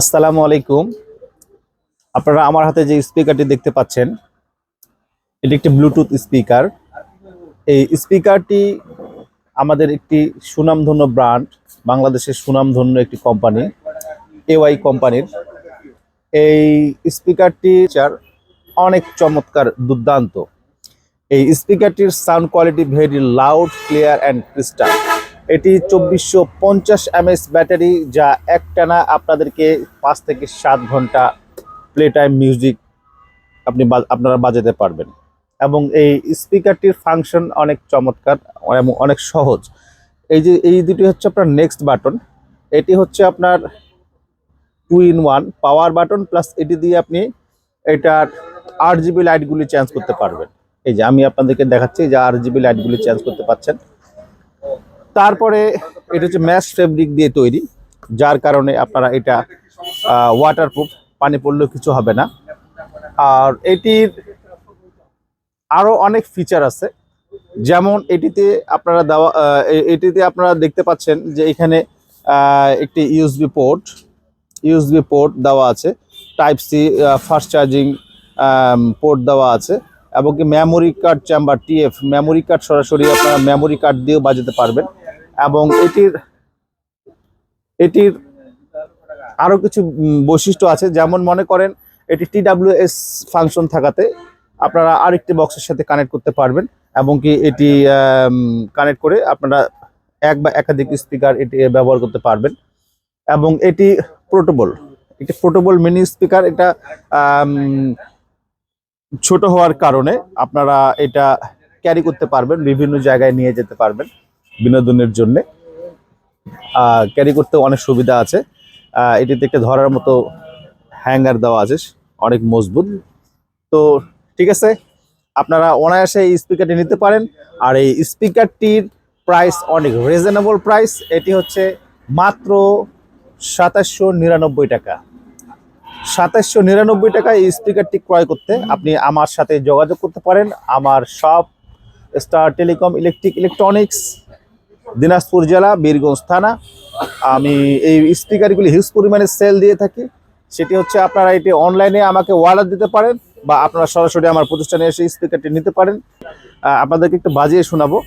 আসসালামু আলাইকুম। আপনারা আমার হাতে যে স্পিকারটি দেখতে পাচ্ছেন, এটি একটি ব্লুটুথ স্পিকার। এই স্পিকারটি আমাদের একটি সুনামধন্য ব্র্যান্ড, বাংলাদেশের সুনামধন্য একটি কোম্পানি এওয়াই কোম্পানির। এই স্পিকারটি চার অনেক চমৎকার দুর্দান্ত এই স্পিকারটির sound quality very loud clear and crystal এটি চব্বিশশো পঞ্চাশ এমএস ব্যাটারি, যা একটানা আপনাদেরকে পাঁচ থেকে সাত ঘণ্টা প্লে টাইম মিউজিক আপনি আপনারা বাজাতে পারবেন। এবং এই স্পিকারটির ফাংশন অনেক চমৎকার এবং অনেক সহজ। এই যে, এই দুটি হচ্ছে আপনার নেক্সট বাটন এটি হচ্ছে আপনার two in one power button plus এটি দিয়ে আপনি এটার আট জিবি লাইটগুলি চেঞ্জ করতে পারবেন। এই যে আমি আপনাদেরকে দেখাচ্ছি যে আর জিবি লাইটগুলি চেঞ্জ করতে পারছেন তারপরে এটা হচ্ছে ম্যাশ ফেব্রিক দিয়ে তৈরি, যার কারণে আপনারা এটা ওয়াটারপ্রুফ পানি পড়লেও কিছু হবে না। আর এটির আরও অনেক ফিচার আছে। যেমন এটিতে আপনারা দেওয়া এটিতে আপনারা দেখতে পাচ্ছেন যে এখানে একটি ইউএসবি পোর্ট ইউএসবি পোর্ট দেওয়া আছে। Type C fast charging port দেওয়া আছে। এবং কি memory card chamber TF memory card সরাসরি আপনারা মেমোরি কার্ড দিয়েও বাজাতে পারবেন। এবং এটির এটির আরও কিছু বৈশিষ্ট্য আছে। যেমন মনে করেন, এটি টিডাব্লিউএস ফাংশন থাকাতে আপনারা আরেকটি বক্সের সাথে কানেক্ট করতে পারবেন। এবং কি এটি কানেক্ট করে আপনারা এক বা একাধিক স্পিকার এটি ব্যবহার করতে পারবেন। এবং এটি প্রোটোবল একটি প্রোটোবল মিনি স্পিকার এটা ছোট হওয়ার কারণে আপনারা এটা ক্যারি করতে পারবেন, বিভিন্ন জায়গায় নিয়ে যেতে পারবেন বিনোদনের জন্যে। ক্যারি করতে অনেক সুবিধা আছে। এটিতে একটা ধরার মতো হ্যাঙ্গার দেওয়া আছে, অনেক মজবুত। তো ঠিক আছে, আপনারা অনায়াসে এই স্পিকারটি নিতে পারেন। আর এই স্পিকারটির প্রাইস অনেক রিজনেবল প্রাইস এটি হচ্ছে মাত্র সাতাশশো নিরানব্বই টাকা। সাতাশশো নিরানব্বই টাকায় এই স্পিকারটি ক্রয় করতে আপনি আমার সাথে যোগাযোগ করতে পারেন। আমার shop star telecom electric electronics Dinajpur জেলা, বীরগঞ্জ থানা। আমি এই স্পিকারগুলি হিউজ পরিমাণে সেল দিয়ে থাকি। সেটি হচ্ছে আপনারা এটি অনলাইনে আমাকে অর্ডার দিতে পারেন বা আপনারা সরাসরি আমার প্রতিষ্ঠানে এসে স্পিকারটি নিতে পারেন। আপনাদেরকে একটু বাজিয়ে শোনাবো।